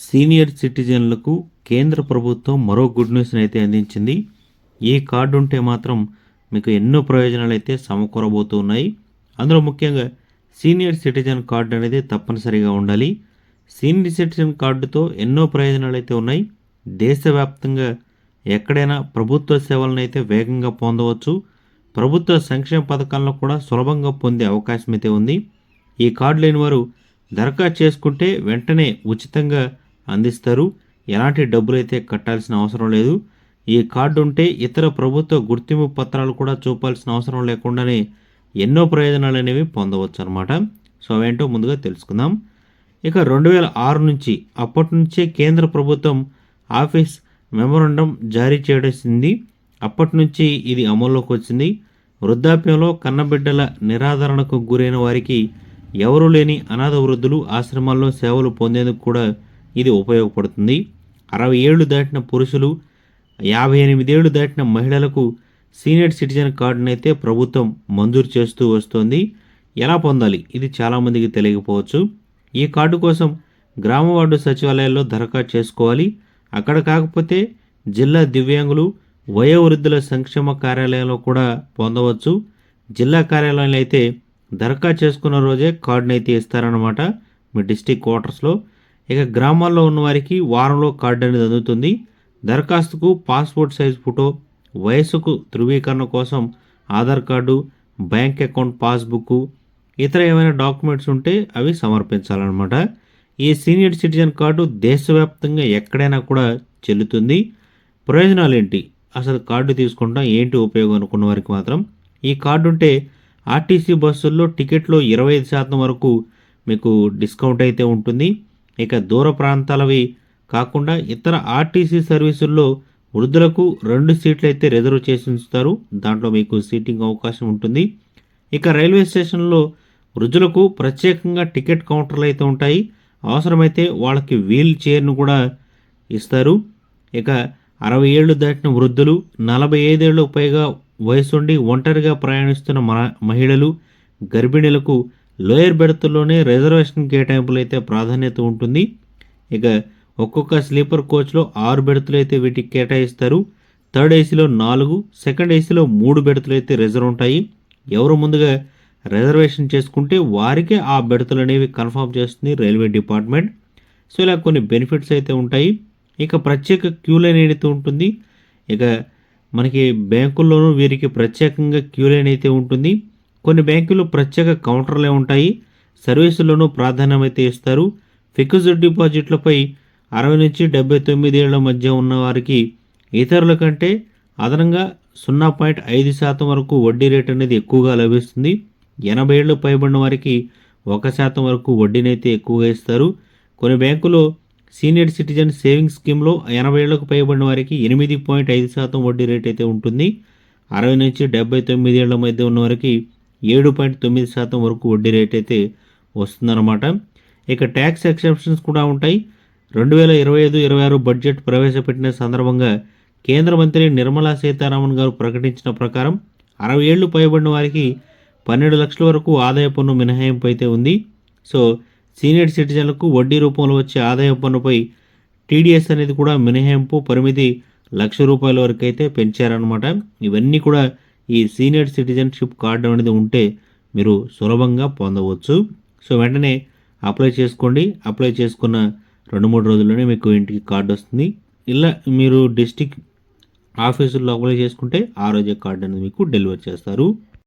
Senior సిటిజన్లకు కేంద్ర ప్రభుత్వం మరో గుడ్ న్యూస్ని అయితే అందించింది. ఈ కార్డు ఉంటే మాత్రం మీకు ఎన్నో ప్రయోజనాలు అయితే సమకూరబోతున్నాయి. అందులో ముఖ్యంగా సీనియర్ సిటిజన్ కార్డు అనేది తప్పనిసరిగా ఉండాలి. సీనియర్ సిటిజన్ కార్డుతో ఎన్నో ప్రయోజనాలు అయితే ఉన్నాయి. దేశవ్యాప్తంగా ఎక్కడైనా ప్రభుత్వ సేవలను అయితే వేగంగా పొందవచ్చు. ప్రభుత్వ సంక్షేమ పథకాలను కూడా సులభంగా పొందే అవకాశం అయితే ఉంది. ఈ కార్డు లేని వారు దరఖాస్తు చేసుకుంటే వెంటనే ఉచితంగా అందిస్తారు. ఎలాంటి డబ్బులైతే కట్టాల్సిన అవసరం లేదు. ఈ కార్డు ఉంటే ఇతర ప్రభుత్వ గుర్తింపు పత్రాలు కూడా చూపాల్సిన అవసరం లేకుండానే ఎన్నో ప్రయోజనాలు అనేవి పొందవచ్చు అనమాట సో అవేంటో ముందుగా తెలుసుకుందాం. ఇక రెండు వేల ఆరు నుంచి అప్పటి నుంచే కేంద్ర ప్రభుత్వం ఆఫీస్ మెమోరండం జారీ చేయడసింది అప్పటి నుంచి ఇది అమల్లోకి వచ్చింది. వృద్ధాప్యంలో కన్నబిడ్డల నిరాదరణకు గురైన వారికి ఎవరూ లేని అనాథ వృద్ధులు ఆశ్రమాల్లో సేవలు పొందేందుకు కూడా ఇది ఉపయోగపడుతుంది. అరవై ఏళ్ళు దాటిన పురుషులు యాభై ఎనిమిదేళ్ళు దాటిన మహిళలకు సీనియర్ సిటిజన్ కార్డును అయితే ప్రభుత్వం మంజూరు చేస్తూ వస్తోంది. ఎలా పొందాలి? ఇది చాలామందికి తెలియకపోవచ్చు. ఈ కార్డు కోసం గ్రామ వార్డు సచివాలయాల్లో దరఖాస్తు చేసుకోవాలి. అక్కడ కాకపోతే జిల్లా దివ్యాంగులు వయోవృద్ధుల సంక్షేమ కార్యాలయంలో కూడా పొందవచ్చు. జిల్లా కార్యాలయంలో అయితే దరఖాస్తు చేసుకున్న రోజే కార్డునైతే ఇస్తారనమాట మీ డిస్టిక్ క్వార్టర్స్లో. ఇక గ్రామాల్లో ఉన్న వారికి వారంలో కార్డు అనేది అందుతుంది. దరఖాస్తుకు పాస్పోర్ట్ సైజ్ ఫోటో వయసుకు ధృవీకరణ కోసం Aadhaar card bank account passbook ఇతర ఏమైనా డాక్యుమెంట్స్ ఉంటే అవి సమర్పించాలన్నమాట. ఈ సీనియర్ సిటిజన్ కార్డు దేశవ్యాప్తంగా ఎక్కడైనా కూడా చెల్లుతుంది. ప్రయోజనాలు ఏంటి అసలు కార్డు తీసుకుంటాం ఏంటి ఉపయోగం అనుకున్న వారికి మాత్రం. ఈ కార్డు ఉంటే ఆర్టీసీ బస్సుల్లో టికెట్లో ఇరవై ఐదు శాతం వరకు మీకు డిస్కౌంట్ అయితే ఉంటుంది. ఇక దూర ప్రాంతాలవి కాకుండా ఇతర ఆర్టీసీ సర్వీసుల్లో వృద్ధులకు రెండు సీట్లు అయితే రిజర్వ్ చేసి ఉంచుతారు. దాంట్లో మీకు సీటింగ్ అవకాశం ఉంటుంది. ఇక రైల్వే స్టేషన్లో వృద్ధులకు ప్రత్యేకంగా టికెట్ కౌంటర్లు అయితే ఉంటాయి. అవసరమైతే వాళ్ళకి వీల్ చైర్ను కూడా ఇస్తారు. ఇక అరవై ఏళ్ళు దాటిన వృద్ధులు నలభై ఐదేళ్ళు పైగా వయసుండి ఒంటరిగా ప్రయాణిస్తున్న మ- మహిళలు గర్భిణీలకు లోయర్ బెర్త్లోనే రిజర్వేషన్ కేటాయింపులు అయితే ప్రాధాన్యత ఉంటుంది. ఇక ఒక్కొక్క స్లీపర్ కోచ్లో ఆరు బెర్తులు అయితే వీటికి కేటాయిస్తారు. థర్డ్ ఏసీలో నాలుగు సెకండ్ ఏసీలో మూడు బెర్తులు అయితే రిజర్వ్ ఉంటాయి. ఎవరు ముందుగా రిజర్వేషన్ చేసుకుంటే వారికే ఆ బెర్తులు అనేవి కన్ఫర్మ్ చేస్తుంది రైల్వే డిపార్ట్మెంట్. సో ఇలా కొన్ని బెనిఫిట్స్ అయితే ఉంటాయి. ఇక ప్రత్యేక క్యూ లైన్ ఏదైతే ఉంటుంది ఇక మనకి బ్యాంకుల్లోనూ వీరికి ప్రత్యేకంగా క్యూ లైన్ అయితే ఉంటుంది. కొన్ని బ్యాంకులు ప్రత్యేక కౌంటర్లే ఉంటాయి. సర్వీసులను ప్రాధాన్యమైతే ఇస్తారు. ఫిక్స్డ్ డిపాజిట్లపై అరవై నుంచి డెబ్బై తొమ్మిది ఏళ్ళ మధ్య ఉన్న వారికి ఇతరుల కంటే అదనంగా సున్నా పాయింట్ ఐదు శాతం వరకు వడ్డీ రేట్ అనేది ఎక్కువగా లభిస్తుంది. ఎనభై ఏళ్ళు పైబడిన వారికి ఒక శాతం వరకు వడ్డీనైతే ఎక్కువగా ఇస్తారు. కొన్ని బ్యాంకులు సీనియర్ సిటిజన్ సేవింగ్స్ స్కీమ్లో ఎనభై ఏళ్ళకు పైబడిన వారికి ఎనిమిది పాయింట్ ఐదు శాతం వడ్డీ రేట్ అయితే ఉంటుంది. అరవై నుంచి డెబ్బై తొమ్మిది ఏళ్ళ మధ్య ఉన్న వారికి ఏడు పాయింట్ తొమ్మిది శాతం వరకు వడ్డీ రేట్ అయితే వస్తుందన్నమాట. ఇక ట్యాక్స్ ఎక్సెప్షన్స్ కూడా ఉంటాయి. రెండు వేల ఇరవై ఐదు ఇరవై ఆరు బడ్జెట్ ప్రవేశపెట్టిన సందర్భంగా కేంద్ర మంత్రి నిర్మలా సీతారామన్ గారు ప్రకటించిన ప్రకారం అరవై ఏళ్ళు పైబడిన వారికి పన్నెండు లక్షల వరకు ఆదాయ పన్ను మినహాయింపు అయితే ఉంది. సో సీనియర్ సిటిజన్లకు వడ్డీ రూపంలో వచ్చే ఆదాయ పన్నుపై టీడీఎస్ అనేది కూడా మినహాయింపు పరిమితి లక్ష రూపాయల వరకు అయితే పెంచారనమాట ఇవన్నీ కూడా ఈ సీనియర్ సిటిజన్షిప్ కార్డు అనేది ఉంటే మీరు సులభంగా పొందవచ్చు. సో వెంటనే అప్లై చేసుకోండి. అప్లై చేసుకున్న రెండు మూడు రోజుల్లోనే మీకు ఇంటికి కార్డు వస్తుంది. ఇలా మీరు డిస్టిక్ ఆఫీసుల్లో అప్లై చేసుకుంటే ఆ రోజే కార్డు అనేది మీకు డెలివర్ చేస్తారు.